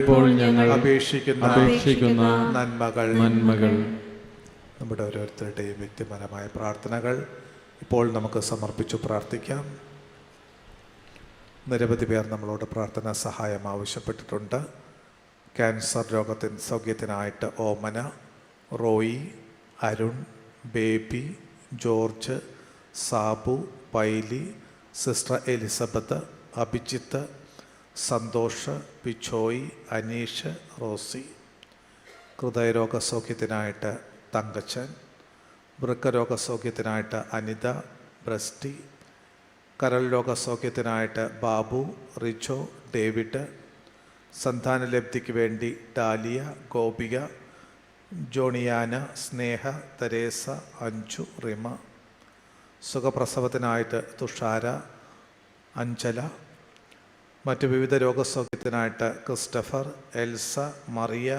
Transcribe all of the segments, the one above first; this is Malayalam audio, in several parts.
ഇപ്പോൾ ഞങ്ങൾ അപേക്ഷിക്കുന്ന അപേക്ഷിക്കുന്ന നന്മകൾ. നന്മകൾ. നമ്മുടെ ഓരോരുത്തരുടെയും വ്യക്തിപരമായ പ്രാർത്ഥനകൾ ഇപ്പോൾ നമുക്ക് സമർപ്പിച്ചു പ്രാർത്ഥിക്കാം. നിരവധി പേർ നമ്മളോട് പ്രാർത്ഥനാ സഹായം ആവശ്യപ്പെട്ടിട്ടുണ്ട്. ക്യാൻസർ രോഗത്തിന് സൗഖ്യത്തിനായിട്ട് Omana Roy Arun Baby George Sabu Paily sister Elizabeth Abhijith Santhosh Pichoyi Aneesh Rosie ഹൃദയരോഗ സൗഖ്യത്തിനായിട്ട് തങ്കച്ചൻ വൃക്കരോഗ സൗഖ്യത്തിനായിട്ട് അനിത ബ്രസ്റ്റി കരൾ രോഗ സൗഖ്യത്തിനായിട്ട് ബാബു റിജോ ഡേവിഡ് സന്താനലബ്ധിക്ക് വേണ്ടി ഡാലിയ ഗോപിക ജോണിയാന സ്നേഹ തെരേസ അഞ്ചു റിമ സുഖപ്രസവത്തിനായിട്ട് തുഷാര അഞ്ചല മറ്റ് വിവിധ രോഗസൗഖ്യത്തിനായിട്ട് Christopher Elsa Maria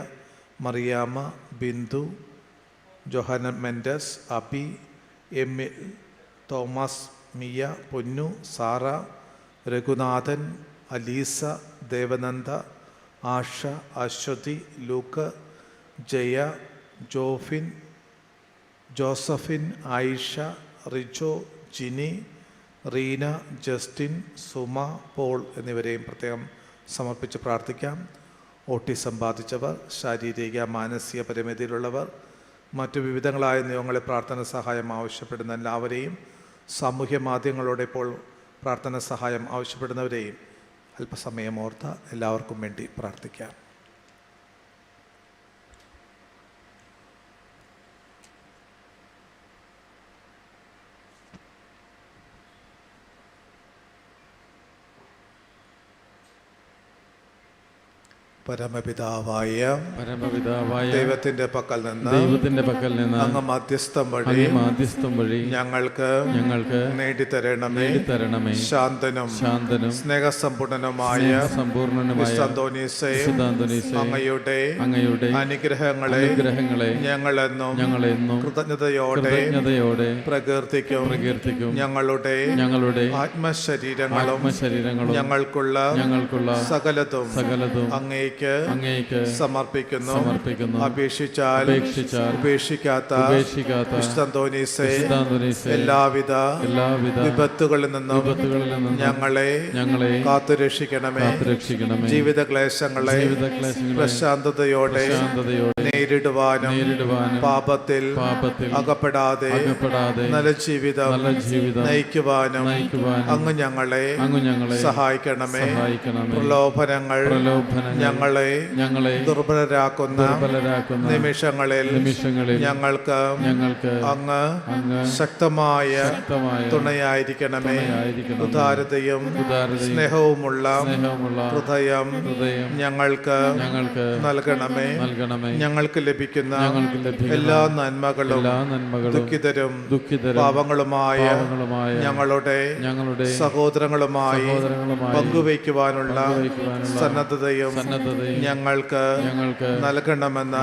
Mariyama Bindu Johanna Mendes Abi M Thomas Mia Ponnu Sara Raghunathan Aleesa Devananda Asha Aswathi Luke Jaya Jofin Josephine Ayisha Rijo Jini Reena Justin Suma Paul എന്നിവരെയും പ്രത്യേകം സമർപ്പിച്ച് പ്രാർത്ഥിക്കാം. ഓട്ടിസം ബാധിച്ചവർ ശാരീരിക മാനസിക പരിമിതിയിലുള്ളവർ മറ്റു വിവിധങ്ങളായ നിയമങ്ങളെ പ്രാർത്ഥന സഹായം ആവശ്യപ്പെടുന്ന എല്ലാവരെയും സാമൂഹ്യ മാധ്യമങ്ങളോടെ ഇപ്പോൾ പ്രാർത്ഥന സഹായം ആവശ്യപ്പെടുന്നവരെയും അല്പസമയം ഓർത്ത് എല്ലാവർക്കും വേണ്ടി പ്രാർത്ഥിക്കാം. പരമപിതാവായ പരമപിതാവായ ദൈവത്തിന്റെ പക്കൽ നിന്ന് ദൈവത്തിന്റെ പക്കൽ നിന്ന് അങ്ങ് മധ്യസ്ഥം വഴി അങ്ങേ മാധ്യസ്ഥം വഴി ഞങ്ങൾക്ക് ഞങ്ങൾക്ക് നേടിത്തരണമേ. നേടിത്തരണമേ. ശാന്തനും ശാന്തനും സ്നേഹസമ്പൂർണനുമായ സമ്പൂർണനുമായ അങ്ങയുടെ അങ്ങയുടെ അനുഗ്രഹങ്ങളെ അനുഗ്രഹങ്ങളെ ഞങ്ങളെന്നും ഞങ്ങളെന്നും കൃതജ്ഞതയോടെ കൃതജ്ഞതയോടെ പ്രകീർത്തിക്കും പ്രകീർത്തിക്കും ഞങ്ങളുടെ ഞങ്ങളുടെ ആത്മശരീരങ്ങളും ആത്മശരീരങ്ങളും ഞങ്ങൾക്കുള്ള ഞങ്ങൾക്കുള്ള സകലതും സകലതും അങ്ങേക്ക് അങ്ങേക്ക് സമർപ്പിക്കുന്നു. സമർപ്പിക്കുന്നു. അപേക്ഷിച്ചാൽ അപേക്ഷിച്ചാൽ ഉപേക്ഷിക്കാത്ത ഉപേക്ഷിക്കാത്ത വിശുദ്ധന്തോനീസേ എല്ലാവിധ എല്ലാവിധ വിപത്തുകളിൽ നിന്നും വിപത്തുകളിൽ നിന്നും ഞങ്ങളെ ഞങ്ങളെ കാത്തുരക്ഷിക്കണമേ. കാത്തുരക്ഷിക്കണമേ. ജീവിത ക്ലേശങ്ങളെ ജീവിത ക്ലേശങ്ങളെ പ്രശാന്തതയോടെ ശാന്തതയോടെ നേരിടുവാനും നേരിടുവാനും പാപത്തിൽ പാപത്തിൽ അകപ്പെടാതെ അകപ്പെടാതെ നല്ല ജീവിതം നല്ല ജീവിതം നയിക്കുവാനും നയിക്കുവാനും അങ്ങ് ഞങ്ങളെ അങ്ങ് ഞങ്ങളെ സഹായിക്കണമേ. സഹായിക്കണമേ. പ്രലോഭനങ്ങൾ പ്രലോഭനങ്ങൾ ഞങ്ങളെ ഞങ്ങളെ ദുർബലരാക്കുന്ന ദുർബലരാക്കുന്ന നിമിഷങ്ങളിൽ നിമിഷങ്ങളിൽ ഞങ്ങൾക്ക് ഞങ്ങൾക്ക് അങ്ങ് അങ്ങ് ശക്തമായ തുണയായിരിക്കണമേ. ഉദാരതയും സ്നേഹവുമുള്ള ഹൃദയം ഹൃദയം ഞങ്ങൾക്ക് ഞങ്ങൾക്ക് നൽകണമേ. നൽകണമേ. ഞങ്ങൾക്ക് ലഭിക്കുന്ന ഞങ്ങൾക്ക് ലഭിക്കുന്ന എല്ലാ നന്മകളും എല്ലാ നന്മകളും ദുഃഖിതരും ദുഃഖിതരും പാവങ്ങളുമായ പാവങ്ങളുമായ ഞങ്ങളുടെ ഞങ്ങളുടെ സഹോദരങ്ങളുമായി സഹോദരങ്ങളുമായി പങ്കുവയ്ക്കുവാനുള്ള സന്നദ്ധതയും സന്നദ്ധതയും ഞങ്ങൾക്ക് ഞങ്ങൾക്ക് നൽകണമെന്ന്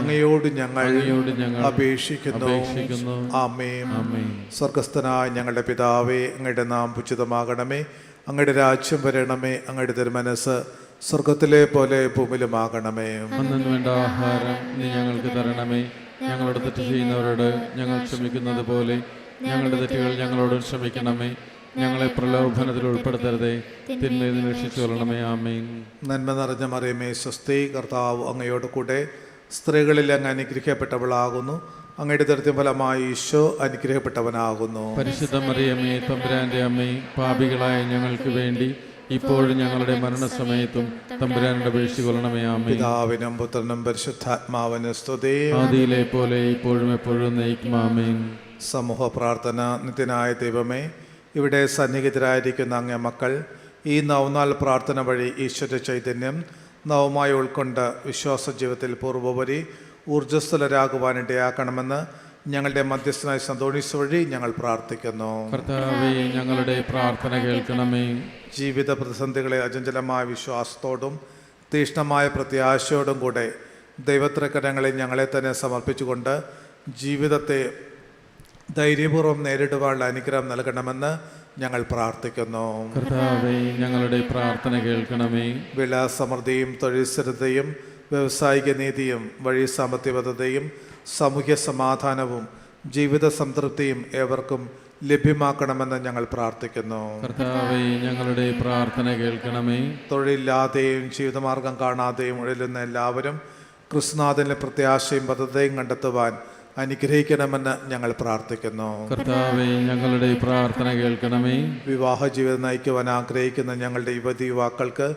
അങ്ങയോട് ഞങ്ങൾ അപേക്ഷിക്കുന്നു. ആമേൻ. സ്വർഗസ്ഥനായ ഞങ്ങളുടെ പിതാവേ അങ്ങയുടെ നാം ഉചിതമാകണമേ. അങ്ങയുടെ രാജ്യം വരണമേ. അങ്ങയുടെ തിരുമനസ് സ്വർഗത്തിലെ പോലെ ഭൂമിലുമാകണമേ അന്നു വേണ്ട ആഹാരം നീ ഞങ്ങൾക്ക് തരണമേ. ഞങ്ങളുടെ തെറ്റ് ചെയ്യുന്നവരോട് ഞങ്ങൾ ക്ഷമിക്കുന്നത് പോലെ ഞങ്ങളുടെ തെറ്റുകൾ ഞങ്ങളോട് ക്ഷമിക്കണമേ. ഞങ്ങളെ പ്രലോഭനത്തിൽ ഉൾപ്പെടുത്തരുതേ. തിന്മയിൽ നിന്ന് രക്ഷിച്ചു കൊള്ളണമേ. ആമേൻ. നന്മ നിറഞ്ഞ മറിയമേ സ്വസ്തി കർത്താവ് അങ്ങയോട് കൂടെ സ്ത്രീകളിൽ അങ്ങ് അനുഗ്രഹിക്കപ്പെട്ടവളാകുന്നു. അങ്ങയുടെ ദൃത്യം ഫലമായി ഈശോ അനുഗ്രഹിക്കപ്പെട്ടവനാകുന്നു. പരിശുദ്ധ മറിയമ്മേ തമ്പുരാന്റെ അമ്മേ പാപികളായ ഞങ്ങൾക്ക് വേണ്ടി ഇപ്പോഴും ഞങ്ങളുടെ മരണസമയത്തും തമ്പുരാനുടെ അപേക്ഷിച്ചു കൊള്ളണമേ. ആമേൻ. പിതാവിനും പുത്രനും പരിശുദ്ധാത്മാവിന് സ്തുതി. ആദിയിലെ പോലെ ഇപ്പോഴും എപ്പോഴും നയിക്കും ആമേൻ. സമൂഹ പ്രാർത്ഥന നിത്യനായ ദൈവമേ ഇവിടെ സന്നിഹിതരായിരിക്കുന്ന അങ്ങേ മക്കൾ ഈ നവനാൾ പ്രാർത്ഥന വഴി ഈശ്വര ചൈതന്യം നവമായി ഉൾക്കൊണ്ട് വിശ്വാസ ജീവിതത്തിൽ പൂർവോപരി ഊർജസ്വലരാകുവാനിടയാക്കണമെന്ന് ഞങ്ങളുടെ മധ്യസ്ഥനായ സന്തോണീസ് വഴി ഞങ്ങൾ പ്രാർത്ഥിക്കുന്നു. ഞങ്ങളുടെ പ്രാർത്ഥന കേൾക്കണമേ. ജീവിത പ്രതിസന്ധികളെ അചഞ്ചലമായ വിശ്വാസത്തോടും തീഷ്ണമായ പ്രത്യാശയോടും കൂടെ ദൈവത്രക്കരങ്ങളെ ഞങ്ങളെ തന്നെ സമർപ്പിച്ചുകൊണ്ട് ജീവിതത്തെ ധൈര്യപൂർവം നേരിടുവാനുള്ള അനുഗ്രഹം നൽകണമെന്ന് ഞങ്ങൾ പ്രാർത്ഥിക്കുന്നു. കർത്താവേ ഞങ്ങളുടെ പ്രാർത്ഥന കേൾക്കണമേ. വിലാസമൃദ്ധിയും തൊഴിൽ സ്ഥിരതയും വ്യവസായിക നീതിയും വഴി സാമ്പത്തികതയും സാമൂഹ്യ സമാധാനവും ജീവിത സംതൃപ്തിയും ഏവർക്കും ലഭ്യമാക്കണമെന്ന് ഞങ്ങൾ പ്രാർത്ഥിക്കുന്നു. കർത്താവേ ഞങ്ങളുടെ പ്രാർത്ഥന കേൾക്കണമേ. തൊഴിലില്ലാതെയും ജീവിതമാർഗം കാണാതെയും ഉഴലുന്ന എല്ലാവരും ക്രിസ്തുനാഥനിലെ പ്രത്യാശയും പദ്ധതിയും കണ്ടെത്തുവാൻ അനുഗ്രഹിക്കണമെന്ന് ഞങ്ങൾ പ്രാർത്ഥിക്കുന്നു. കർത്താവെ ഞങ്ങളുടെ പ്രാർത്ഥന കേൾക്കണമേ. വിവാഹ ജീവിതം നയിക്കുവാൻ ആഗ്രഹിക്കുന്ന ഞങ്ങളുടെ യുവതി യുവാക്കൾക്ക്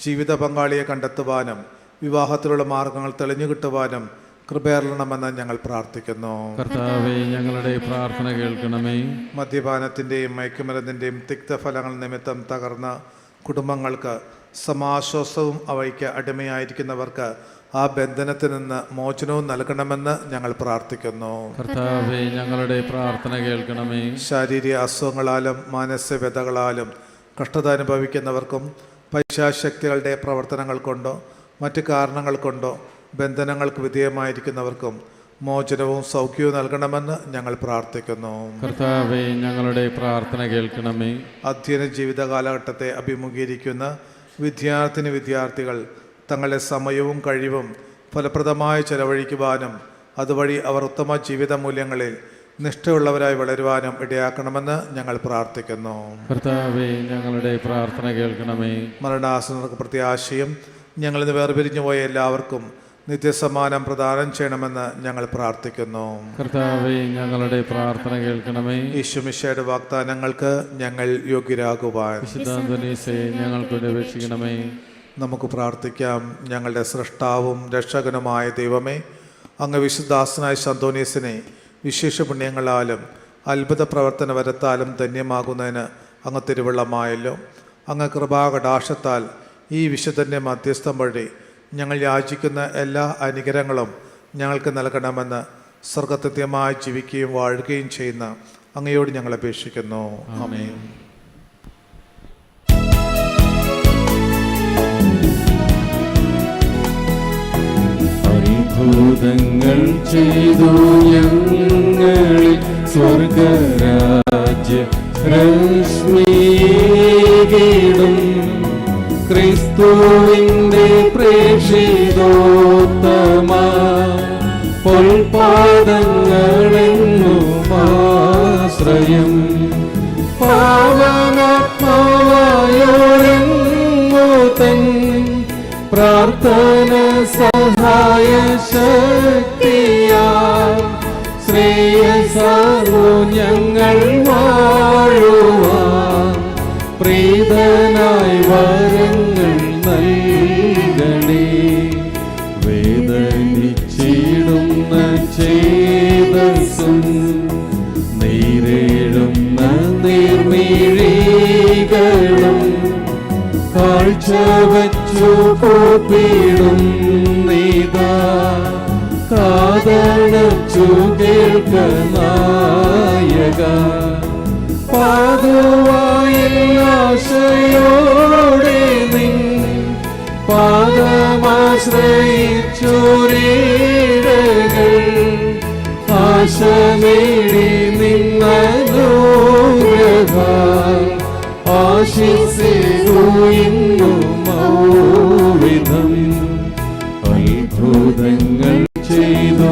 ജീവിത പങ്കാളിയെ കണ്ടെത്തുവാനും വിവാഹത്തിലുള്ള മാർഗങ്ങൾ തെളിഞ്ഞു കിട്ടുവാനും കൃപയറണമെന്ന് ഞങ്ങൾ പ്രാർത്ഥിക്കുന്നു. കർത്താവെ ഞങ്ങളുടെ പ്രാർത്ഥന കേൾക്കണമേ. മദ്യപാനത്തിന്റെയും മയക്കുമരുന്നിന്റെയും തിക്തഫലങ്ങൾ നിമിത്തം തകർന്ന കുടുംബങ്ങൾക്ക് സമാശ്വാസവും അവയ്ക്ക് അടിമയായിരിക്കുന്നവർക്ക് ആ ബന്ധനത്തിൽ നിന്ന് മോചനവും നൽകണമെന്ന് ഞങ്ങൾ പ്രാർത്ഥിക്കുന്നു. കർത്താവെ ഞങ്ങളുടെ പ്രാർത്ഥന കേൾക്കണമേ. ശാരീരിക അസുഖങ്ങളാലും മാനസികതകളാലും കഷ്ടത അനുഭവിക്കുന്നവർക്കും പൈശാശക്തികളുടെ പ്രവർത്തനങ്ങൾ കൊണ്ടോ മറ്റ് കാരണങ്ങൾ കൊണ്ടോ ബന്ധനങ്ങൾക്ക് വിധേയമായിരിക്കുന്നവർക്കും മോചനവും സൗഖ്യവും നൽകണമെന്ന് ഞങ്ങൾ പ്രാർത്ഥിക്കുന്നു. കർത്താവെ ഞങ്ങളുടെ പ്രാർത്ഥന കേൾക്കണമേ. അധ്യയന ജീവിത കാലഘട്ടത്തെ അഭിമുഖീകരിക്കുന്ന വിദ്യാർത്ഥിനി വിദ്യാർത്ഥികൾ തങ്ങളുടെ സമയവും കഴിവും ഫലപ്രദമായി ചെലവഴിക്കുവാനും അതുവഴി അവർ ഉത്തമ ജീവിത മൂല്യങ്ങളിൽ നിഷ്ഠയുള്ളവരായി വളരുവാനും ഇടയാക്കണമെന്ന് ഞങ്ങൾ പ്രാർത്ഥിക്കുന്നു. കർത്താവെ ഞങ്ങളുടെ പ്രാർത്ഥന കേൾക്കണമേ. മരണാസനർക്ക് പ്രത്യാശയും ഞങ്ങളിന്ന് വേർപിരിഞ്ഞു പോയ എല്ലാവർക്കും നിത്യസമ്മാനം പ്രദാനം ചെയ്യണമെന്ന് ഞങ്ങൾ പ്രാർത്ഥിക്കുന്നു. കർത്താവെ ഞങ്ങളുടെ പ്രാർത്ഥന കേൾക്കണമേ. ഈശ്വമിഷയുടെ വാഗ്ദാനങ്ങൾക്ക് ഞങ്ങൾ യോഗ്യരാകുവാൻ. ഞങ്ങൾക്ക് അപേക്ഷിക്കണമേ നമുക്ക് പ്രാർത്ഥിക്കാം. ഞങ്ങളുടെ സൃഷ്ടാവും രക്ഷകനുമായ ദൈവമേ അങ്ങ് വിശുദ്ധാസനായ ശന്തോനീസിനെ വിശേഷ പുണ്യങ്ങളാലും അത്ഭുത പ്രവർത്തന വരത്താലും ധന്യമാകുന്നതിന് അങ്ങ് തിരുവള്ളമായല്ലോ. അങ്ങ് കൃപാകടാശത്താൽ ഈ വിശുദ്ധന്റെ മധ്യസ്ഥം വഴി ഞങ്ങൾ യാചിക്കുന്ന എല്ലാ അനുഗ്രഹങ്ങളും ഞങ്ങൾക്ക് നൽകണമെന്ന് സ്വർഗത്യമായി ജീവിക്കുകയും വാഴുകയും ചെയ്യുന്ന അങ്ങയോട് ഞങ്ങൾ അപേക്ഷിക്കുന്നു. ആമേൻ. അത്ഭുതങ്ങൾ ചെയ്തു ഞങ്ങളിൽ സ്വർഗരാജ്യ രശ്മീകിടും ക്രിസ്തുവിന്റെ പ്രേക്ഷിതോത്തമ പൊൽപാദങ്ങളെങ്ങും ചേതസും നീരേഴുന്ന നീർമീഴികളും കാഴ്ച വച്ചു കൂപ്പിടും നീതാ. കേൾക്ക നായക. പാതുവായിൽ ആശയോടെ നിൻ പാദമാശ്രയിച്ചോരീടകൾ. ആശ നേടി അത്ഭുതങ്ങൾ ചെയ്തു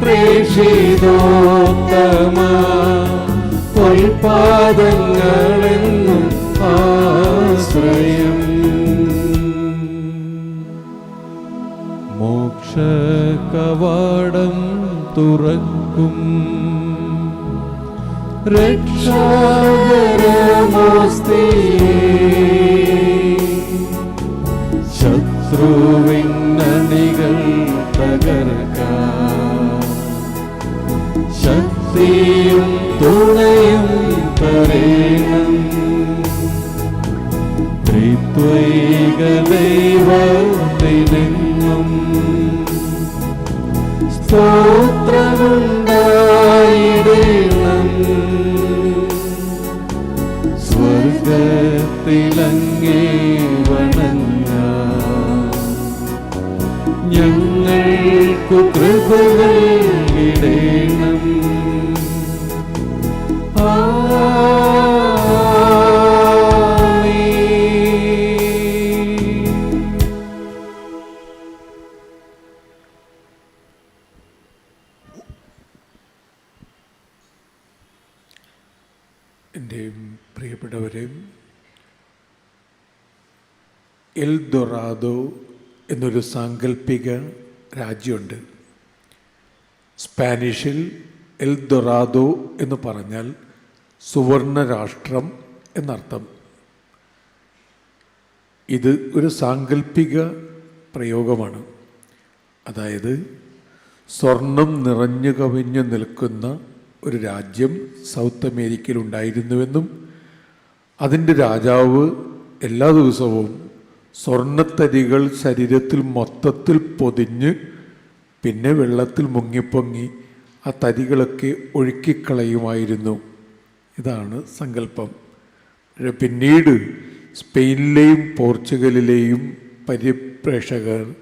പ്രേക്ഷിതോത്തമ. പൊൽപാദങ്ങളെന്നും കവാടം തുറക്കും. ശത്രുവിന്നണികൾ തകർക്കാം. ശക്തിയും തുണയും തരേണം. ത്രിത്വൈക ദൈവത്തിനെങ്ങും സ്തോത്രമുണ്ടായിടണം സ്വർഗത്തിലങ്ങേ വണങ്ങ. ഞങ്ങൾക്കു കൃപകൾ ഇടേണം ആ എൽ ദൊറാദോ എന്നൊരു സാങ്കല്പിക രാജ്യമുണ്ട്. സ്പാനിഷിൽ എൽ ദൊറാദോ എന്ന് പറഞ്ഞാൽ സുവർണ രാഷ്ട്രം എന്നർത്ഥം. ഇത് ഒരു സാങ്കല്പിക പ്രയോഗമാണ്. അതായത് സ്വർണം നിറഞ്ഞു കവിഞ്ഞു നിൽക്കുന്ന ഒരു രാജ്യം സൗത്ത് അമേരിക്കയിൽ ഉണ്ടായിരുന്നുവെന്നും അതിന്റെ രാജാവ് എല്ലാ ദിവസവും സ്വർണത്തരികൾ ശരീരത്തിൽ മൊത്തത്തിൽ പൊതിഞ്ഞ് പിന്നെ വെള്ളത്തിൽ മുങ്ങിപ്പൊങ്ങി ആ തരികളൊക്കെ ഒഴുക്കിക്കളയുമായിരുന്നു. ഇതാണ് സങ്കല്പം. പിന്നീട് സ്പെയിനിലെയും പോർച്ചുഗലിലെയും പരിപ്രേക്ഷകർ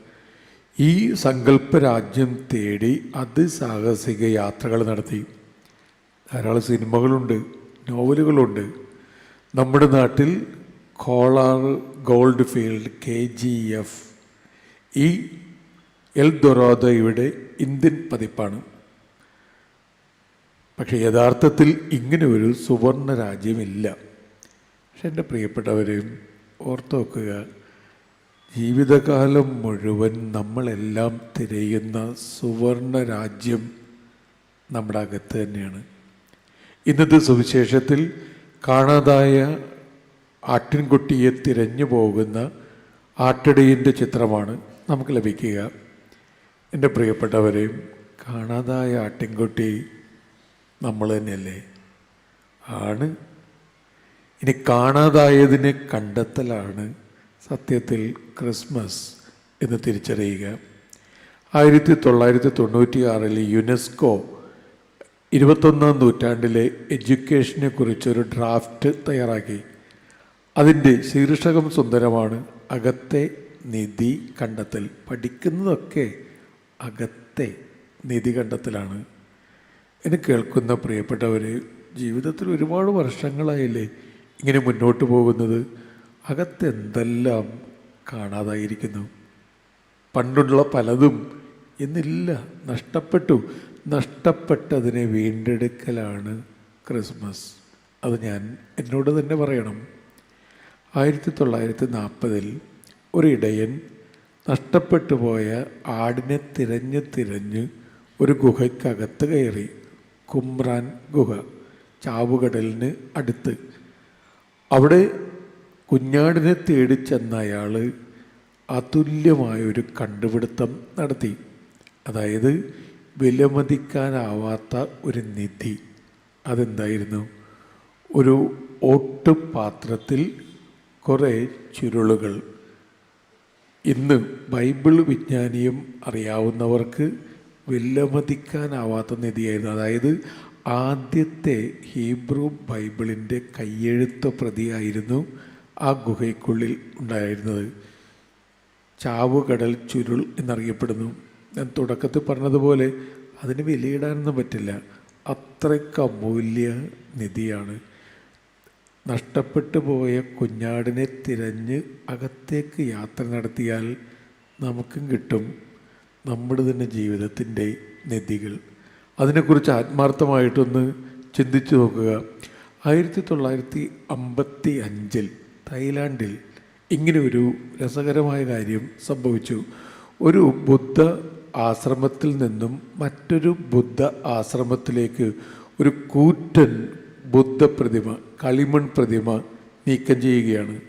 ഈ സങ്കല്പ രാജ്യം തേടി അതിസാഹസിക യാത്രകൾ നടത്തി. ധാരാളം സിനിമകളുണ്ട് നോവലുകളുണ്ട്. നമ്മുടെ നാട്ടിൽ Kolar gold field K G F ഈ എൽ ദൊറോദയുടെ ഇന്ത്യൻ പതിപ്പാണ്. പക്ഷേ യഥാർത്ഥത്തിൽ ഇങ്ങനെ ഒരു സുവർണ രാജ്യമില്ല. പക്ഷെ എന്റെ പ്രിയപ്പെട്ടവരെയും ഓർത്തു വെക്കുക ജീവിതകാലം മുഴുവൻ നമ്മളെല്ലാം തിരയുന്ന സുവർണ രാജ്യം നമ്മുടെ അകത്ത് തന്നെയാണ്. ഇന്നത്തെ സുവിശേഷത്തിൽ കാണാതായ ആട്ടിൻകുട്ടിയെ തിരഞ്ഞു പോകുന്ന ആട്ടിടയിന്റെ ചിത്രമാണ് നമുക്ക് ലഭിക്കുക. എന്റെ പ്രിയപ്പെട്ടവരെയും കാണാതായ ആട്ടിൻകുട്ടി നമ്മൾ തന്നെയല്ലേ? ആണ്. ഇനി കാണാതായതിനെ കണ്ടെത്തലാണ് സത്യത്തിൽ ക്രിസ്മസ് എന്ന് തിരിച്ചറിയുക. ആയിരത്തി തൊള്ളായിരത്തി തൊണ്ണൂറ്റി ആറിൽ യുനെസ്കോ ഇരുപത്തൊന്നാം നൂറ്റാണ്ടിലെ എഡ്യൂക്കേഷനെ കുറിച്ചൊരു ഡ്രാഫ്റ്റ് തയ്യാറാക്കി. അതിന്റെ ശീർഷകം സുന്ദരമാണ് അകത്തെ നിധി കണ്ടെത്തൽ. പഠിക്കുന്നതൊക്കെ അകത്തെ നിധി കണ്ടെത്തലാണ്. എന്നെ കേൾക്കുന്ന പ്രിയപ്പെട്ടവർ ജീവിതത്തിൽ ഒരുപാട് വർഷങ്ങളായില്ലേ ഇങ്ങനെ മുന്നോട്ട് പോകുന്നത്. അകത്തെന്തെല്ലാം കാണാതായിരിക്കുന്നു? പണ്ടുള്ള പലതും എന്നില്ല നഷ്ടപ്പെട്ടു. നഷ്ടപ്പെട്ടതിനെ വീണ്ടെടുക്കലാണ് ക്രിസ്മസ്. അത് ഞാൻ എന്നോട് തന്നെ പറയണം. ആയിരത്തി തൊള്ളായിരത്തി നാൽപ്പതിൽ ഒരിടയൻ നഷ്ടപ്പെട്ടു പോയ ആടിനെ തിരഞ്ഞ് തിരഞ്ഞ് ഒരു ഗുഹയ്ക്കകത്ത് കയറി. കുമ്രാൻ ഗുഹ ചാവുകടലിന് അടുത്ത്. അവിടെ കുഞ്ഞാടിനെ തേടി ചെന്ന അയാൾ അതുല്യമായൊരു കണ്ടുപിടുത്തം നടത്തി. അതായത് വിലമതിക്കാനാവാത്ത ഒരു നിധി. അതെന്തായിരുന്നു? ഒരു ഓട്ടുപാത്രത്തിൽ കുറേ ചുരുളുകൾ. ഇന്ന് ബൈബിൾ വിജ്ഞാനിയും അറിയാവുന്നവർക്ക് വിലമതിക്കാനാവാത്ത നിധിയായിരുന്നു. അതായത് ആദ്യത്തെ ഹീബ്രു ബൈബിളിന്റെ കയ്യെഴുത്ത പ്രതിയായിരുന്നു ആ ഗുഹയ്ക്കുള്ളിൽ ഉണ്ടായിരുന്നത്. ചാവുകടൽ ചുരുൾ എന്നറിയപ്പെടുന്നു. ഞാൻ തുടക്കത്തിൽ പറഞ്ഞതുപോലെ അതിന് വിലയിടാനൊന്നും പറ്റില്ല. അത്രയ്ക്ക് അമൂല്യ നിധിയാണ്. നഷ്ടപ്പെട്ടു പോയ കുഞ്ഞാടിനെ തിരഞ്ഞ് അകത്തേക്ക് യാത്ര നടത്തിയാൽ നമുക്കും കിട്ടും നമ്മുടെ തന്നെ ജീവിതത്തിന്റെ നിധികൾ. അതിനെക്കുറിച്ച് ആത്മാർത്ഥമായിട്ടൊന്ന് ചിന്തിച്ചു നോക്കുക. ആയിരത്തി തൊള്ളായിരത്തി അമ്പത്തി അഞ്ചിൽ തായ്ലാൻഡിൽ ഇങ്ങനെ ഒരു രസകരമായ കാര്യം സംഭവിച്ചു. ഒരു ബുദ്ധ ആശ്രമത്തിൽ നിന്നും മറ്റൊരു ബുദ്ധ ആശ്രമത്തിലേക്ക് ഒരു കൂറ്റൻ ബുദ്ധ പ്രതിമ കളിമൺ പ്രതിമ നീക്കം ചെയ്യുകയാണ്.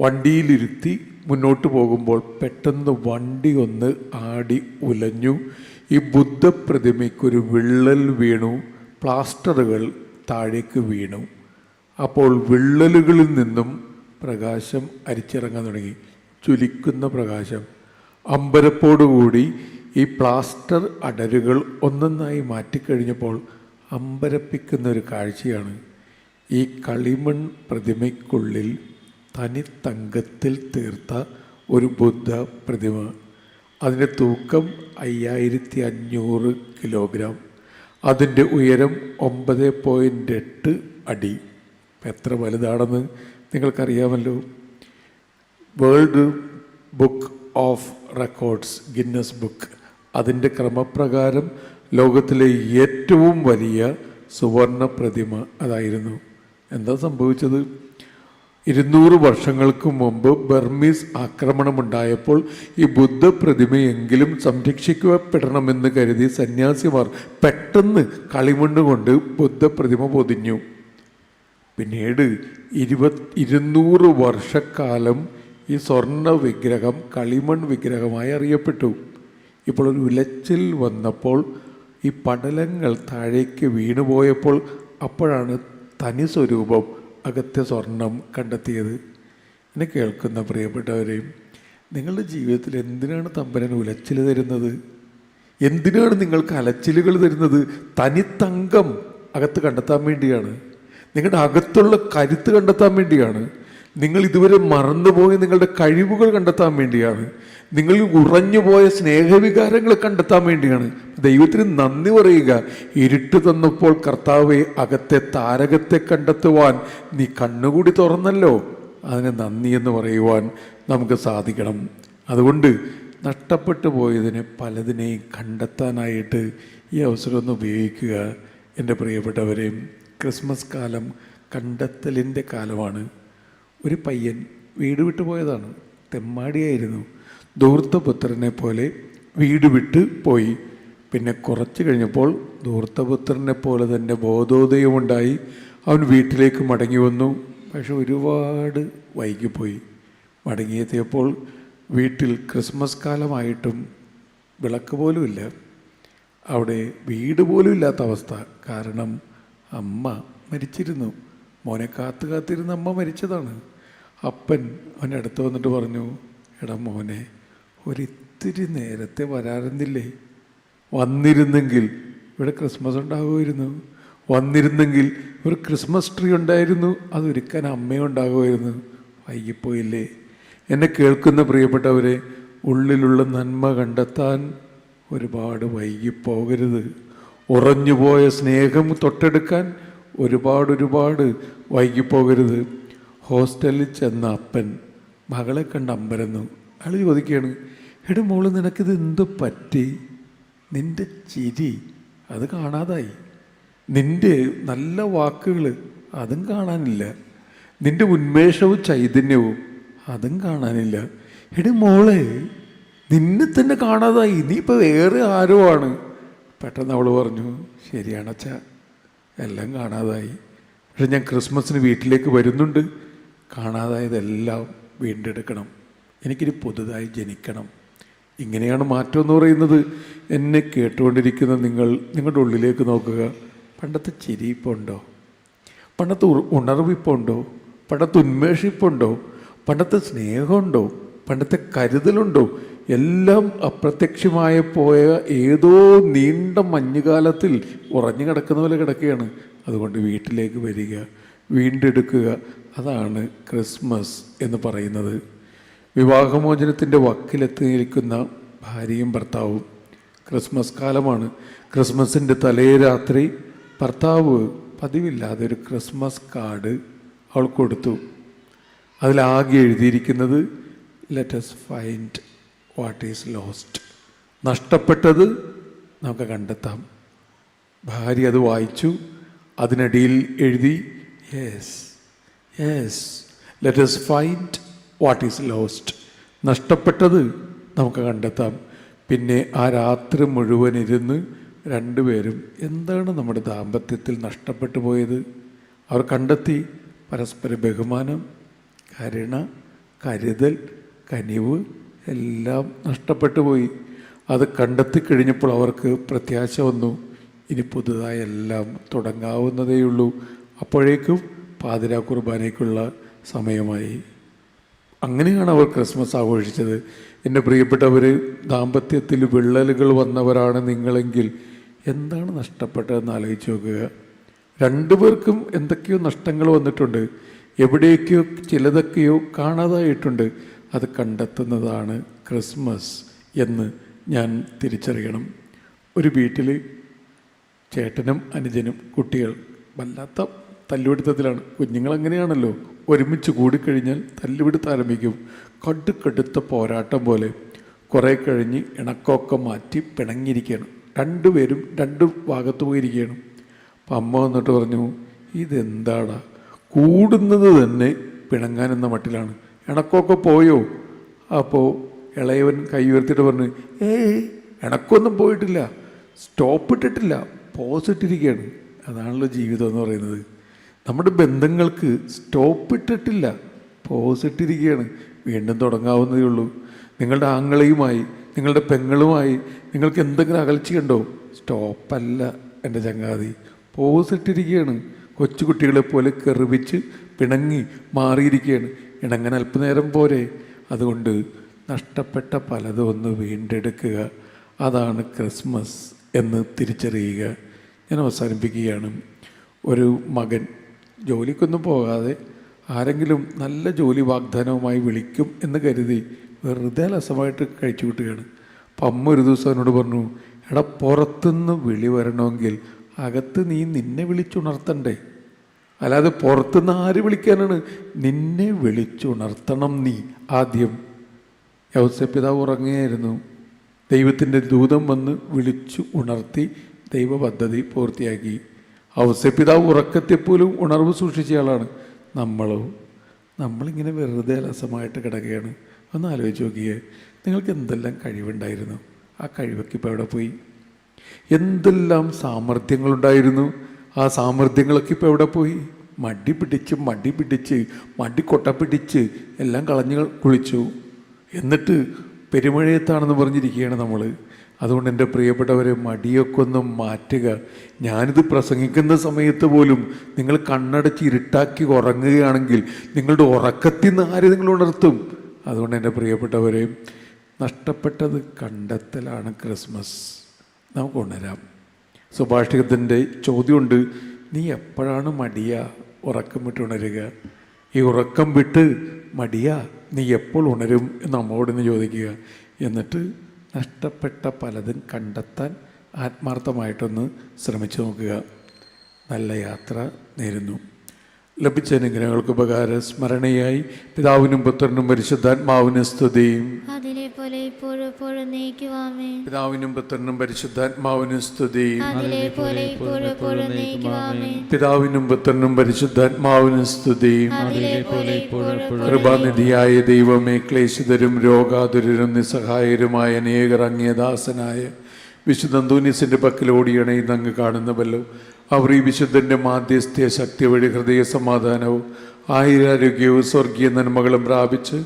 വണ്ടിയിലിരുത്തി മുന്നോട്ട് പോകുമ്പോൾ പെട്ടെന്ന് വണ്ടി ഒന്ന് ആടി ഉലഞ്ഞു. ഈ ബുദ്ധ പ്രതിമയ്ക്കൊരു വിള്ളൽ വീണു. പ്ലാസ്റ്ററുകൾ താഴേക്ക് വീണു. അപ്പോൾ വിള്ളലുകളിൽ നിന്നും പ്രകാശം അരിച്ചിറങ്ങാൻ തുടങ്ങി. ചുലിക്കുന്ന പ്രകാശം. അമ്പരപ്പോടുകൂടി ഈ പ്ലാസ്റ്റർ അടരുകൾ ഒന്നൊന്നായി മാറ്റിക്കഴിഞ്ഞപ്പോൾ അമ്പരപ്പിക്കുന്ന ഒരു കാഴ്ചയാണ് ഈ കളിമൺ പ്രതിമയ്ക്കുള്ളിൽ തനി തങ്കത്തിൽ തീർത്ത ഒരു ബുദ്ധ പ്രതിമ. അതിന്റെ തൂക്കം അയ്യായിരത്തി അഞ്ഞൂറ് കിലോഗ്രാം. അതിന്റെ ഉയരം ഒമ്പത് പോയിന്റ് എട്ട് അടി. എത്ര വലുതാണെന്ന് നിങ്ങൾക്കറിയാമല്ലോ. World book of records Guinness book. അതിന്റെ ക്രമപ്രകാരം ലോകത്തിലെ ഏറ്റവും വലിയ സുവർണ പ്രതിമ അതായിരുന്നു. എന്താ സംഭവിച്ചത്? ഇരുന്നൂറ് വർഷങ്ങൾക്ക് മുമ്പ് ബർമീസ് ആക്രമണമുണ്ടായപ്പോൾ ഈ ബുദ്ധ പ്രതിമയെങ്കിലും സംരക്ഷിക്കപ്പെടണമെന്ന് കരുതി സന്യാസിമാർ പെട്ടെന്ന് കളിമണ്ണ് ബുദ്ധ പ്രതിമ പൊതിഞ്ഞു. പിന്നീട് ഇരുപത് ഇരുന്നൂറ് വർഷക്കാലം ഈ സ്വർണ വിഗ്രഹം കളിമൺ വിഗ്രഹമായി അറിയപ്പെട്ടു. ഇപ്പോൾ ഒരു ഉലച്ചിൽ വന്നപ്പോൾ ഈ പടലങ്ങൾ താഴേക്ക് വീണുപോയപ്പോൾ അപ്പോഴാണ് തനി സ്വരൂപം അകത്തെ സ്വർണം കണ്ടെത്തിയത്. എന്നെ കേൾക്കുന്ന പ്രിയപ്പെട്ടവരെയും നിങ്ങളുടെ ജീവിതത്തിൽ എന്തിനാണ് തമ്പരൻ ഉലച്ചിൽ തരുന്നത്? എന്തിനാണ് നിങ്ങൾക്ക് അലച്ചിലുകൾ തരുന്നത്? തനിത്തങ്കം അകത്ത് കണ്ടെത്താൻ വേണ്ടിയാണ്. നിങ്ങളുടെ അകത്തുള്ള കരുത്ത് കണ്ടെത്താൻ വേണ്ടിയാണ്. നിങ്ങൾ ഇതുവരെ മറന്നുപോയ നിങ്ങളുടെ കഴിവുകൾ കണ്ടെത്താൻ വേണ്ടിയാണ്. നിങ്ങൾ ഉറഞ്ഞുപോയ സ്നേഹവികാരങ്ങൾ കണ്ടെത്താൻ വേണ്ടിയാണ്. ദൈവത്തിന് നന്ദി പറയുക. ഇരുട്ട് തന്നപ്പോൾ കർത്താവെ അകത്തെ താരകത്തെ കണ്ടെത്തുവാൻ നീ കണ്ണുകൂടി തുറന്നല്ലോ. അതിന് നന്ദി എന്ന് പറയുവാൻ നമുക്ക് സാധിക്കണം. അതുകൊണ്ട് നഷ്ടപ്പെട്ടു പോയതിനെ പലതിനെയും കണ്ടെത്താനായിട്ട് ഈ അവസരം ഒന്ന് ഉപയോഗിക്കുക. എന്റെ പ്രിയപ്പെട്ടവരെയും ക്രിസ്മസ് കാലം കണ്ടെത്തലിന്റെ കാലമാണ്. ഒരു പയ്യൻ വീട് വിട്ടു പോയതാണ്. തെമ്മാടിയായിരുന്നു. ധൂർത്തപുത്രനെ പോലെ വീട് വിട്ട് പോയി. പിന്നെ കുറച്ച് കഴിഞ്ഞപ്പോൾ ധൂർത്തപുത്രനെ പോലെ തന്നെ ബോധോദയമുണ്ടായി. അവൻ വീട്ടിലേക്ക് മടങ്ങി വന്നു. പക്ഷെ ഒരുപാട് വൈകിപ്പോയി. മടങ്ങിയെത്തിയപ്പോൾ വീട്ടിൽ ക്രിസ്മസ് കാലമായിട്ടും വിളക്ക് പോലുമില്ല അവിടെ വീട് പോലും ഇല്ലാത്ത അവസ്ഥ. കാരണം അമ്മ മരിച്ചിരുന്നു. മോനെ കാത്തു കാത്തിരുന്ന അമ്മ മരിച്ചതാണ്. അപ്പൻ അവന്റെ അടുത്ത് വന്നിട്ട് പറഞ്ഞു എടാ മോനെ ഒരിത്തിരി നേരത്തെ വരാറുന്നില്ലേ? വന്നിരുന്നെങ്കിൽ ഇവിടെ ക്രിസ്മസ് ഉണ്ടാകുമായിരുന്നു വന്നിരുന്നെങ്കിൽ ഒരു ക്രിസ്മസ് ട്രീ ഉണ്ടായിരുന്നു. അതൊരുക്കാൻ അമ്മയുണ്ടാകുമായിരുന്നു വൈകിപ്പോയില്ലേ? എന്നെ കേൾക്കുന്ന പ്രിയപ്പെട്ടവരെ ഉള്ളിലുള്ള നന്മ കണ്ടെത്താൻ ഒരുപാട് വൈകിപ്പോകരുത്. ഉറഞ്ഞുപോയ സ്നേഹം തൊട്ടെടുക്കാൻ ഒരുപാട് ഒരുപാട് വൈകിപ്പോകരുത്. ഹോസ്റ്റലിൽ ചെന്ന അപ്പൻ മകളെ കണ്ട് അമ്പരന്നു. അയാൾ ചോദിക്കുകയാണ് എടാ മോൾ നിനക്കിത് എന്ത് പറ്റി? നിന്റെ ചിരി അത് കാണാതായി. നിന്റെ നല്ല വാക്കുകൾ അതും കാണാനില്ല. നിന്റെ ഉന്മേഷവും ചൈതന്യവും അതും കാണാനില്ല. എടി മോളെ നിന്നെ തന്നെ കാണാതായി. നീ ഇപ്പോൾ വേറെ ആരോ ആണ് പെട്ടെന്ന് അവൾ പറഞ്ഞു ശരിയാണച്ച എല്ലാം കാണാതായി. പക്ഷെ ഞാൻ ക്രിസ്മസിന് വീട്ടിലേക്ക് വരുന്നുണ്ട്. കാണാതായതെല്ലാം വീണ്ടെടുക്കണം. എനിക്കൊരു പുതുതായി ജനിക്കണം. ഇങ്ങനെയാണ് മാറ്റം എന്ന് പറയുന്നത്. എന്നെ കേട്ടുകൊണ്ടിരിക്കുന്ന നിങ്ങൾ നിങ്ങളുടെ ഉള്ളിലേക്ക് നോക്കുക. പണ്ടത്തെ ചിരി ഇപ്പോൾ ഉണ്ടോ പണ്ടത്തെ ഉണർവിപ്പുണ്ടോ? പണ്ടത്തെ ഉന്മേഷിപ്പുണ്ടോ? പണ്ടത്തെ സ്നേഹമുണ്ടോ? പണ്ടത്തെ കരുതലുണ്ടോ? എല്ലാം അപ്രത്യക്ഷമായ പോയ ഏതോ നീണ്ട മഞ്ഞുകാലത്തിൽ ഉറഞ്ഞു കിടക്കുന്ന പോലെ കിടക്കുകയാണ്. അതുകൊണ്ട് വീട്ടിലേക്ക് വരിക. വീണ്ടെടുക്കുക. അതാണ് ക്രിസ്മസ് എന്ന് പറയുന്നത്. വിവാഹമോചനത്തിന്റെ വക്കിലെത്തി നിൽക്കുന്ന ഭാര്യയും ഭർത്താവും ക്രിസ്മസ് കാലമാണ്. ക്രിസ്മസിന്റെ തലേ രാത്രി ഭർത്താവ് പതിവില്ലാതെ ഒരു ക്രിസ്മസ് കാർഡ് അവൾ കൊടുത്തു. അതിലാകെ എഴുതിയിരിക്കുന്നത് let's find what is lost നഷ്ടപ്പെട്ടത് നമുക്ക് കണ്ടെത്താം. ഭാര്യ അത് വായിച്ചു അതിനടിയിൽ എഴുതി yes yes let's find what is lost നഷ്ടപ്പെട്ടത് നമുക്ക് കണ്ടെത്താം. പിന്നെ ആ രാത്രി മുഴുവൻ ഇരുന്ന് രണ്ടുപേരും എന്താണ് നമ്മുടെ ദാമ്പത്യത്തിൽ നഷ്ടപ്പെട്ടു പോയത്? അവർ കണ്ടെത്തി. പരസ്പര ബഹുമാനം കരുണ കരുതൽ കനിവ് എല്ലാം നഷ്ടപ്പെട്ടു പോയി. അത് കണ്ടെത്തി കഴിഞ്ഞപ്പോൾ അവർക്ക് പ്രത്യാശ വന്നു. ഇനി പുതുതായി എല്ലാം തുടങ്ങാവുന്നതേയുള്ളൂ. അപ്പോഴേക്കും പാതിരാ കുർബാനയ്ക്കുള്ള സമയമായി. അങ്ങനെയാണ് അവർ ക്രിസ്മസ് ആഘോഷിച്ചത്. എന്റെ പ്രിയപ്പെട്ടവർ ദാമ്പത്യത്തിൽ വിള്ളലുകൾ വന്നവരാണ് നിങ്ങളെങ്കിൽ എന്താണ് നഷ്ടപ്പെട്ടതെന്ന് ആലോചിച്ച് നോക്കുക. രണ്ടുപേർക്കും എന്തൊക്കെയോ നഷ്ടങ്ങൾ വന്നിട്ടുണ്ട്. എവിടേക്കോ ചിലതൊക്കെയോ കാണാതായിട്ടുണ്ട്. അത് കണ്ടെത്തുന്നതാണ് ക്രിസ്മസ് എന്ന് ഞാൻ തിരിച്ചറിയണം. ഒരു വീട്ടിൽ ചേട്ടനും അനുജനും കുട്ടികൾ വല്ലാത്ത തല്ലുപിടുത്തത്തിലാണ്. കുഞ്ഞുങ്ങൾ അങ്ങനെയാണല്ലോ. ഒരുമിച്ച് കൂടിക്കഴിഞ്ഞാൽ തല്ലുപിടുത്തം ആരംഭിക്കും. കടുക്കടുത്ത പോരാട്ടം പോലെ കുറേ കഴിഞ്ഞ് ഇണക്കമൊക്കെ മാറ്റി പിണങ്ങിയിരിക്കുകയാണ്. രണ്ടുപേരും രണ്ടു ഭാഗത്ത് പോയിരിക്കുകയാണ്. അപ്പം അമ്മ വന്നിട്ട് പറഞ്ഞു ഇതെന്താടാ? കൂടുന്നത് തന്നെ പിണങ്ങാനെന്ന മട്ടിലാണ്. ഇണക്കമൊക്കെ പോയോ? അപ്പോൾ ഇളയവൻ കൈ ഉയർത്തിയിട്ട് പറഞ്ഞു ഏയ് ഇണക്കൊന്നും പോയിട്ടില്ല. സ്റ്റോപ്പ് ഇട്ടിട്ടില്ല. പോസ് ഇട്ടിരിക്കുകയാണ്. അതാണല്ലോ ജീവിതം എന്ന് പറയുന്നത്. നമ്മുടെ ബന്ധങ്ങൾക്ക് സ്റ്റോപ്പ് ഇട്ടിട്ടില്ല. പോസ് ഇട്ടിരിക്കുകയാണ്. വീണ്ടും തുടങ്ങാവുന്നതേ ഉള്ളൂ. നിങ്ങളുടെ ആങ്ങളെയുമായി നിങ്ങളുടെ പെങ്ങളുമായി നിങ്ങൾക്ക് എന്തെങ്കിലും അകൽച്ചയുണ്ടോ സ്റ്റോപ്പല്ല എന്റെ ചങ്ങാതി. പോസ് കൊച്ചുകുട്ടികളെപ്പോലെ കൊച്ചുകുട്ടികളെ പോലെ കെറിവിച്ച് പിണങ്ങി മാറിയിരിക്കുകയാണ്. ഇണങ്ങാൻ അല്പനേരം പോരെ. അതുകൊണ്ട് നഷ്ടപ്പെട്ട പലതും ഒന്ന് വീണ്ടെടുക്കുക. അതാണ് ക്രിസ്മസ് എന്ന് തിരിച്ചറിയുക. ഞാൻ അവസാനിപ്പിക്കുകയാണ്. ഒരു മകൻ ജോലിക്കൊന്നും പോകാതെ ആരെങ്കിലും നല്ല ജോലി വാഗ്ദാനവുമായി വിളിക്കും എന്ന് കരുതി വെറുതെ ലസമായിട്ട് കഴിച്ചു കിട്ടുകയാണ്. അപ്പം അമ്മ ഒരു ദിവസം എന്നോട് പറഞ്ഞു എടാ പുറത്തുനിന്ന് വിളി വരണമെങ്കിൽ അകത്ത് നീ നിന്നെ വിളിച്ചുണർത്തണ്ടേ? അല്ലാതെ പുറത്തുനിന്ന് ആര് വിളിക്കാനാണ്? നിന്നെ വിളിച്ചുണർത്തണം നീ ആദ്യം. യൗസപിതാവ് ഉറങ്ങുകയായിരുന്നു. ദൈവത്തിന്റെ ദൂതം വന്ന് വിളിച്ചു ഉണർത്തി ദൈവ പദ്ധതി പൂർത്തിയാക്കി. ഔസപിതാവ് ഉറക്കത്തെപ്പോലും ഉണർവ് സൂക്ഷിച്ചയാളാണ് നമ്മളോ. നമ്മളിങ്ങനെ വെറുതെ അലസമായിട്ട് കിടക്കുകയാണ്. ഒന്ന് ആലോചിച്ച് നോക്കിയേ നിങ്ങൾക്ക് എന്തെല്ലാം കഴിവുണ്ടായിരുന്നു? ആ കഴിവൊക്കെ ഇപ്പോൾ എവിടെ പോയി? എന്തെല്ലാം സാമർഥ്യങ്ങളുണ്ടായിരുന്നു? ആ സാമർഥ്യങ്ങളൊക്കെ ഇപ്പോൾ എവിടെ പോയി? മടി പിടിച്ച് മടി പിടിച്ച് മടി കൊട്ട പിടിച്ച് എല്ലാം കളഞ്ഞ് കുളിച്ചു. എന്നിട്ട് പെരുമഴയത്താണെന്ന് പറഞ്ഞിരിക്കുകയാണ് നമ്മൾ അതുകൊണ്ട് എന്റെ പ്രിയപ്പെട്ടവരെ മടിയൊക്കെ ഒന്ന് മാറ്റുക. ഞാനിത് പ്രസംഗിക്കുന്ന സമയത്ത് പോലും നിങ്ങൾ കണ്ണടച്ച് ഇരുട്ടാക്കി ഉറങ്ങുകയാണെങ്കിൽ നിങ്ങളുടെ ഉറക്കത്തിൽ നിന്ന് ആര് നിങ്ങൾ ഉണർത്തും? അതുകൊണ്ട് എന്റെ പ്രിയപ്പെട്ടവരെ നഷ്ടപ്പെട്ടത് കണ്ടെത്തലാണ് ക്രിസ്മസ്. നമുക്ക് ഉണരാം. സുഭാഷികത്തിന്റെ ചോദ്യമുണ്ട് നീ എപ്പോഴാണ് മടിയ ഉറക്കം വിട്ട് ഉണരുക? ഈ ഉറക്കം വിട്ട് മടിയ നീ എപ്പോൾ ഉണരും? എന്ന് അമ്മോടിന്ന് ചോദിക്കുക. എന്നിട്ട് നഷ്ടപ്പെട്ട പലതും കണ്ടെത്താൻ ആത്മാർത്ഥമായിട്ടൊന്ന് ശ്രമിച്ചു നോക്കുക. നല്ല യാത്ര നേരുന്നു. ലഭിച്ച അനുഗ്രഹങ്ങൾക്ക് ഉപകാര സ്മരണയായി പിതാവിനും പുത്രനും പരിശുദ്ധാത്മാവിനും സ്തുതിയും. പിതാവിനും പുത്രനും പരിശുദ്ധാത്മാവിനും സ്തുതിയും. പിതാവിനും പുത്രനും പരിശുദ്ധാത്മാവിനും സ്തുതിയും. കൃപാനിധിയായ ദൈവമേ ക്ലേശിതരും രോഗാതുരരും നിസ്സഹായരുമായ അനേകർ അങ്ങേദാസനായ വിശുദ്ധ അന്തോനീസിന്റെ പക്കലോടിയണയുന്ന അങ്ങ് കാണുന്നുവല്ലോ. അവർ ഈ വിശുദ്ധന്റെ മാധ്യസ്ഥ ശക്തി വഴി ഹൃദയ സമാധാനവും ആയിരാരോഗ്യവും സ്വർഗീയ നന്മകളും പ്രാപിച്ച്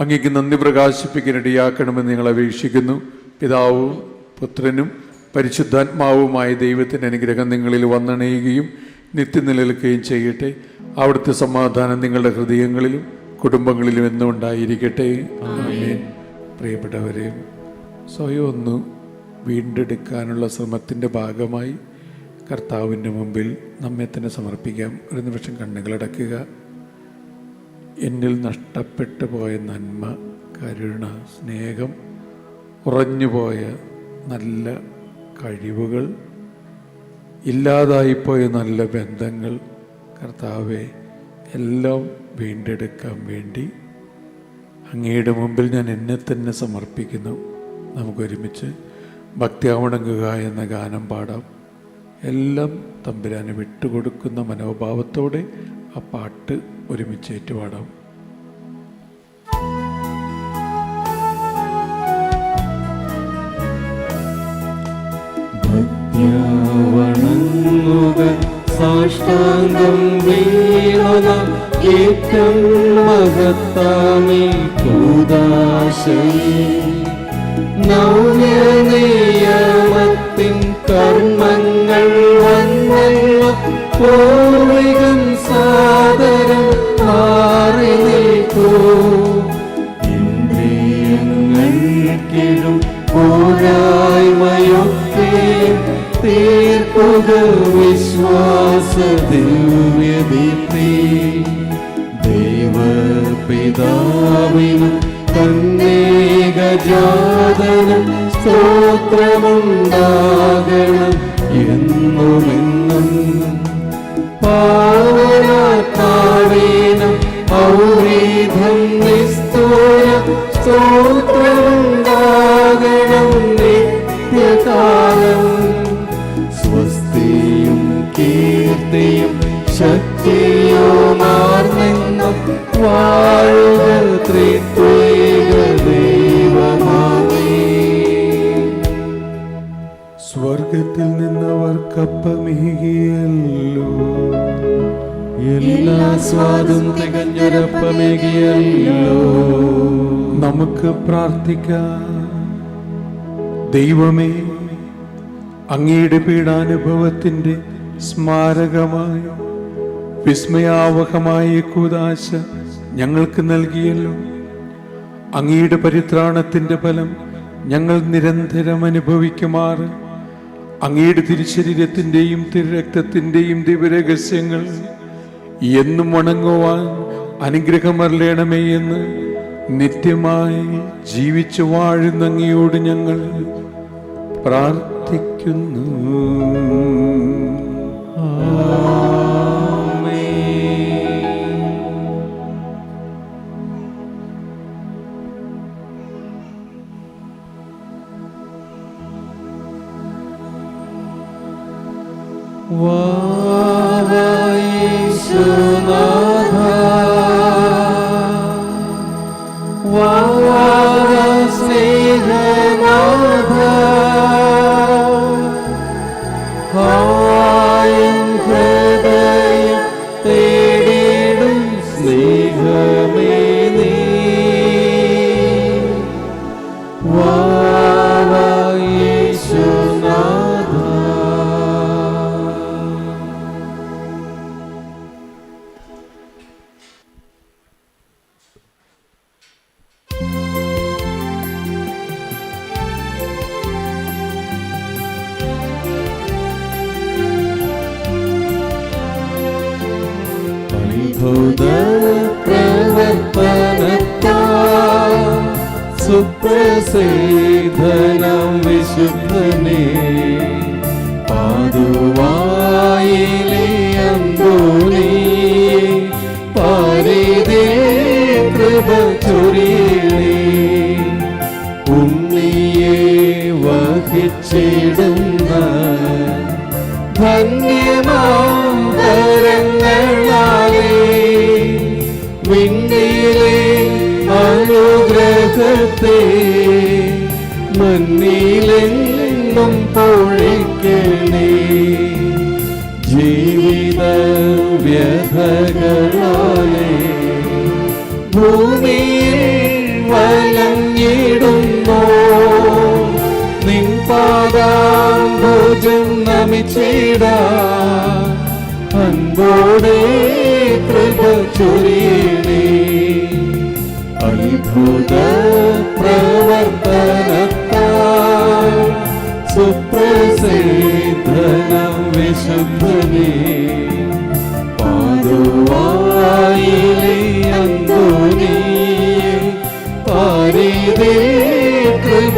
അങ്ങേക്ക് നന്ദി പ്രകാശിപ്പിക്കാനിടയാക്കണമെന്ന് ഞങ്ങൾ അപേക്ഷിക്കുന്നു. പിതാവും പുത്രനും പരിശുദ്ധാത്മാവുമായ ദൈവത്തിന്റെ അനുഗ്രഹം നിങ്ങളിൽ വന്നണയുകയും നിത്യനിലനിൽക്കുകയും ചെയ്യട്ടെ. അവിടുത്തെ സമാധാനം നിങ്ങളുടെ ഹൃദയങ്ങളിലും കുടുംബങ്ങളിലും എന്നും ഉണ്ടായിരിക്കട്ടെ. പ്രിയപ്പെട്ടവരെ സ്വയം ഒന്ന് വീണ്ടെടുക്കാനുള്ള ശ്രമത്തിന്റെ ഭാഗമായി കർത്താവിന്റെ മുമ്പിൽ നമ്മെ തന്നെ സമർപ്പിക്കാം. ഒരു നിമിഷം കണ്ണുകളടക്കുക എന്നിൽ നഷ്ടപ്പെട്ടു പോയ നന്മ കരുണ സ്നേഹം ഉറഞ്ഞുപോയ നല്ല കഴിവുകൾ ഇല്ലാതായിപ്പോയ നല്ല ബന്ധങ്ങൾ കർത്താവെ എല്ലാം വീണ്ടെടുക്കാൻ വേണ്ടി അങ്ങയുടെ മുമ്പിൽ ഞാൻ എന്നെ തന്നെ സമർപ്പിക്കുന്നു. നമുക്കൊരുമിച്ച് ഭക്തിയാവണങ്ങുക എന്ന ഗാനം പാടാം. എല്ലാം തമ്പുരാന് വിട്ടുകൊടുക്കുന്ന മനോഭാവത്തോടെ ആ പാട്ട് ഒരുമിച്ച് ഏറ്റുപാടാം. വണങ്ങുക സാഷ്ടാംഗം വീണത ഏറ്റം മഹത്താമേ കൂതാശയേ നവ്യനിയമത്തിൻ പൂർവികം സാദരം മാറി നിൽക്കൂ. ഇന്ദ്രിയങ്ങൾക്കിലും പോരായ്മയൊക്കെ തീർക്കുക വിശ്വാസ ദിവ്യദീപ്തി ദൈവപിതാവിനും തന്നേകജാതനും സ്തോത്രമുണ്ടാകണം എന്നുമെന്നും പാവനാത്മാവേനം ഔരീധം നിസ്തൂയ സ്തോത്രമുണ്ടാകണം നിത്യകാലം പ്രാർത്ഥിക്കാം. ദൈവമേ അങ്ങയുടെ പീഡാനുഭവത്തിന്റെ സ്മാരകമായ വിസ്മയാവഹമായ കൂതാശ ഞങ്ങൾക്ക് നൽകിയല്ലോ. അങ്ങയുടെ പരിത്രാണത്തിന്റെ ഫലം ഞങ്ങൾ നിരന്തരം അനുഭവിക്കുമാറ്. അങ്ങയുടെ തിരുശരീരത്തിന്റെയും തിരുരക്തത്തിന്റെയും ദിവരഹസ്യങ്ങൾ എന്നും വണങ്ങുവാൻ അനുഗ്രഹമറിയണമേ എന്ന് നിത്യമായി ജീവിച്ചു വാഴുന്ന അങ്ങയോട് ഞങ്ങൾ പ്രാർത്ഥിക്കുന്നു. വാവായേശുനാഥ വാവാ Whoa. അനുഗ്രഹത്തെ മണ്ണിലെങ്ങും പൊഴിക്കണേ. ജീവിത വ്യഥകളാലേ ഭൂമിയിൽ വലഞ്ഞിടുന്നു. നിൻ പാദാംബുജം നമിച്ചിട. അൻപോടെ കൃപ ചൊരിയണേ അത്ഭുത പ്രവർത്തനത്താൽ സുപ്രസിദ്ധനം വിശുദ്ധനേ. പാതുവായിലെ അന്തോണിയെ പാരിതേ കൃപ